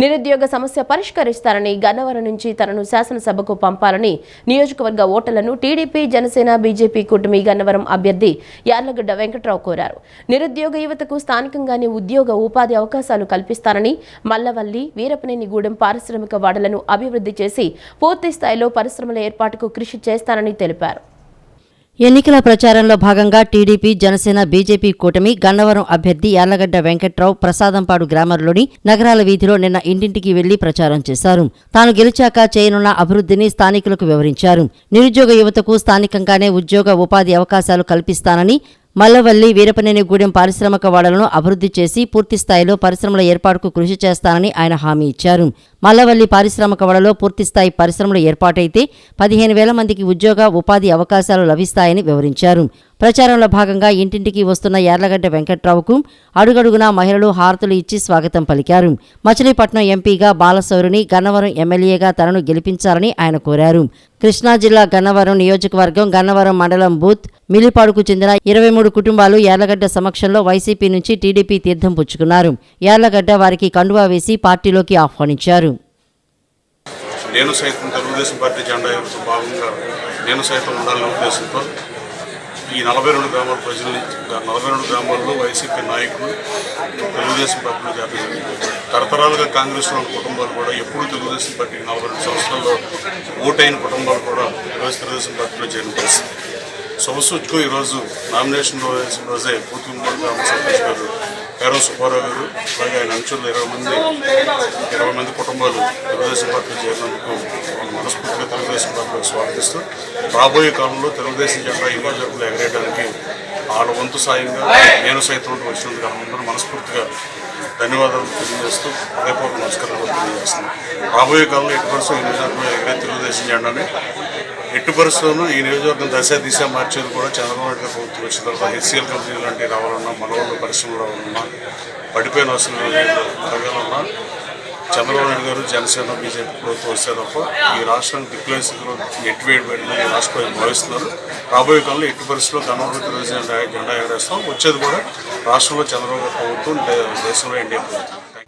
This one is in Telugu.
నిరుద్యోగ సమస్య పరిష్కరిస్తారని గన్నవరం నుంచి తనను శాసనసభకు పంపాలని నియోజకవర్గ ఓటర్లను టీడీపీ జనసేన బీజేపీ కూటమి గన్నవరం అభ్యర్థి యార్లగడ్డ వెంకట్రావు కోరారు. నిరుద్యోగ యువతకు స్థానికంగానే ఉద్యోగ ఉపాధి అవకాశాలు కల్పిస్తారని మల్లవల్లి వీరపనేనిగూడెం పారిశ్రామిక వాడలను అభివృద్ధి చేసి పూర్తి స్థాయిలో పరిశ్రమల ఏర్పాటుకు కృషి చేస్తానని తెలిపారు. ఎన్నికల ప్రచారంలో భాగంగా టీడీపీ జనసేన బీజేపీ కూటమి గన్నవరం అభ్యర్థి యార్లగడ్డ వెంకట్రావు ప్రసాదంపాడు గ్రామంలోని నగరాల వీధిలో నిన్న ఇంటింటికి వెళ్ళి ప్రచారం చేశారు. తాను గెలిచాక చేయనున్న అభివృద్ధిని స్థానికులకు వివరించారు. నిరుద్యోగ యువతకు స్థానికంగానే ఉద్యోగ ఉపాధి అవకాశాలు కల్పిస్తానని మల్లవల్లి వీరపనేనిగూడెం పారిశ్రామిక వాడలను అభివృద్ధి చేసి పూర్తి స్థాయిలో పరిశ్రమల ఏర్పాటుకు కృషి చేస్తానని ఆయన హామీ ఇచ్చారు. మల్లవల్లి పారిశ్రామిక వాడలో పూర్తిస్థాయి పరిశ్రమలు ఏర్పాటైతే పదిహేను వేల మందికి ఉద్యోగ ఉపాధి అవకాశాలు లభిస్తాయని వివరించారు. ప్రచారంలో భాగంగా ఇంటింటికి వస్తున్న యార్లగడ్డ వెంకట్రావుకు అడుగడుగునా మహిళలు హారతులు ఇచ్చి స్వాగతం పలికారు. మచిలీపట్నం ఎంపీగా బాలశౌరిని గన్నవరం ఎమ్మెల్యేగా తనను గెలిపించాలని ఆయన కోరారు. కృష్ణా జిల్లా గన్నవరం నియోజకవర్గం గన్నవరం మండలం బూత్ మిలిపాడుకు చెందిన ఇరవై మూడు కుటుంబాలు యార్లగడ్డ సమక్షంలో వైసీపీ నుంచి టీడీపీ తీర్థం పుచ్చుకున్నారు. యార్లగడ్డ వారికి కండువా వేసి పార్టీలోకి ఆహ్వానించారు. నేను సైతం తెలుగుదేశం పార్టీ జెండా భాగంగా నేను సైతం ఉండాలనే ఉద్దేశంతో ఈ నలభై రెండు గ్రామాల ప్రజల్ని నలభై రెండు గ్రామాల్లో వైసీపీ నాయకులు తెలుగుదేశం పార్టీలో చేరడం తరతరాలుగా కాంగ్రెస్లో ఉన్న కుటుంబాలు కూడా ఎప్పుడు తెలుగుదేశం పార్టీకి నలభై రెండు సంవత్సరాల్లో ఓటైన కుటుంబాలు కూడా ఈరోజు తెలుగుదేశం పార్టీలో చేరిన పరిస్థితి. సొమసూచుకు ఈరోజు నామినేషన్ రోజే పూతుమూడు గ్రామ సర్పంచ్ గారు పేరవ సుబ్బారావు గారు అలాగే ఆయన అంచుల్లో ఇరవై మంది ఇరవై మంది కుటుంబాలు తెలుగుదేశం పార్టీ చేరినందుకు వాళ్ళ మనస్ఫూర్తిగా తెలుగుదేశం పార్టీకి స్వాగతిస్తూ రాబోయే కాలంలో తెలుగుదేశం జెండా ఈ జరుపులు ఎగరేయడానికి వాళ్ళ వంతు సాయంగా నేను సైతం వచ్చినందుకు అందరూ మనస్ఫూర్తిగా ధన్యవాదాలు తెలియజేస్తూ హృదయపూర్వక నమస్కారాలు తెలియజేస్తున్నాను. రాబోయే కాలంలో ఎటు పరిస్థితులు ఈ నియోజకవర్గంలో తెలుగుదేశం జెండాని ఎట్టి పరిస్థితుల్లో ఈ నియోజకవర్గం దశ దిశ మార్చేది కూడా చంద్రబాబు నాయుడు ప్రభుత్వం వచ్చిన తర్వాత హెచ్సిఎల్ కంపెనీ లాంటివి రావాలన్నా మనవాళ్ళు పరిశ్రమలు రావాలన్నా పడిపోయిన అవసరం తరగాలన్నా చంద్రబాబు నాయుడు గారు జనసేన బీజేపీ ప్రభుత్వం వస్తే తప్ప ఈ రాష్ట్రానికి డిప్లొమసీలో స్థితిలో ఎట్టి వేయబడిన ఈ రాష్ట్రం భావిస్తున్నారు? రాబోయే కాలంలో ఎట్టి పరిస్థితుల్లో గన్నవరం రోజు జెండా ఎగరేస్తాం? వచ్చేది కూడా రాష్ట్రంలో చంద్రబాబు ప్రభుత్వం దేశంలో ఎన్డీఏ ప్రభుత్వం.